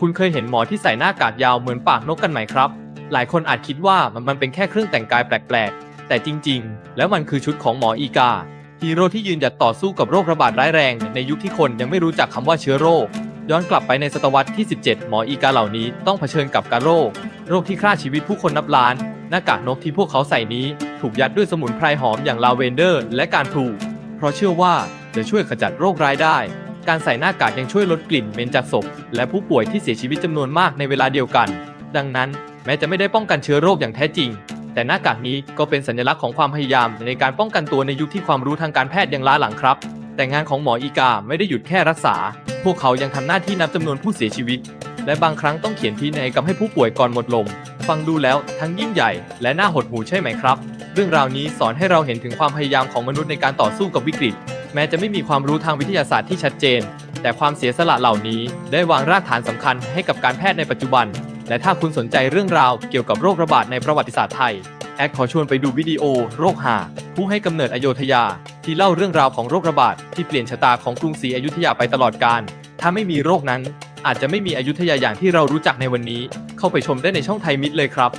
คุณเคยเห็นหมอที่ใส่หน้ากากยาวเหมือนปากนกกันไหมครับ หลายคนอาจคิดว่ามันมันเป็นแค่เครื่องแต่งกายแปลกๆ แต่จริงๆ แล้วมันคือชุดของหมออีกา ฮีโร่ที่ยืนหยัดต่อสู้กับโรคระบาดร้ายแรง ในยุคที่คนยังไม่รู้จักคำว่าเชื้อโรค ย้อนกลับไปในศตวรรษที่ 17 หมออีกาเหล่านี้ต้องเผชิญกับการโรค โรคที่ฆ่าชีวิตผู้คนนับล้าน หน้ากากนกที่พวกเขาใส่นี้ ถูกยัดด้วยสมุนไพรหอมอย่างลาเวนเดอร์ และการพลูเพราะเชื่อว่าจะช่วยขจัดโรคร้ายได้ การใส่หน้ากากยังช่วยลดกลิ่นเหม็นจากศพ และผู้ป่วยที่เสียชีวิตจำนวนมากในเวลาเดียวกัน ดังนั้นแม้จะไม่ได้ป้องกันเชื้อโรคอย่างแท้จริง แต่หน้ากากนี้ก็เป็นสัญลักษณ์ของความพยายามในการป้องกันตัวในยุคที่ความรู้ทางการแพทย์ยังล้าหลังครับ แต่งานของหมออีกาไม่ได้หยุดแค่รักษา พวกเขายังทำหน้าที่นับจำนวนผู้เสียชีวิต และบางครั้งต้องเขียนพินัยกรรมให้ผู้ป่วยก่อนหมดลม ฟังดูแล้วทั้งยิ่งใหญ่ และน่าหดหู่ใช่ไหมครับ เรื่องราวนี้สอนให้เราเห็นถึงความพยายามของมนุษย์ในการต่อสู้กับวิกฤต แม้จะไม่มีความรู้ทางวิทยาศาสตร์ที่ชัดเจน แต่ความเสียสละเหล่านี้ได้วางรากฐานสำคัญให้กับการแพทย์ในปัจจุบัน และถ้าคุณสนใจเรื่องราวเกี่ยวกับโรคระบาดในประวัติศาสตร์ไทย แอดขอชวนไปดูวิดีโอ โรคหา ผู้ให้กำเนิดอโยธยา ที่เล่าเรื่องราวของโรคระบาดที่เปลี่ยนชะตาของกรุงศรีอยุธยาไปตลอดกาลถ้าไม่มีโรคนั้น อาจจะไม่มีอยุธยาอย่างที่เรารู้จักในวันนี้ เข้าไปชมได้ในช่องไทยมิตรเลยครับ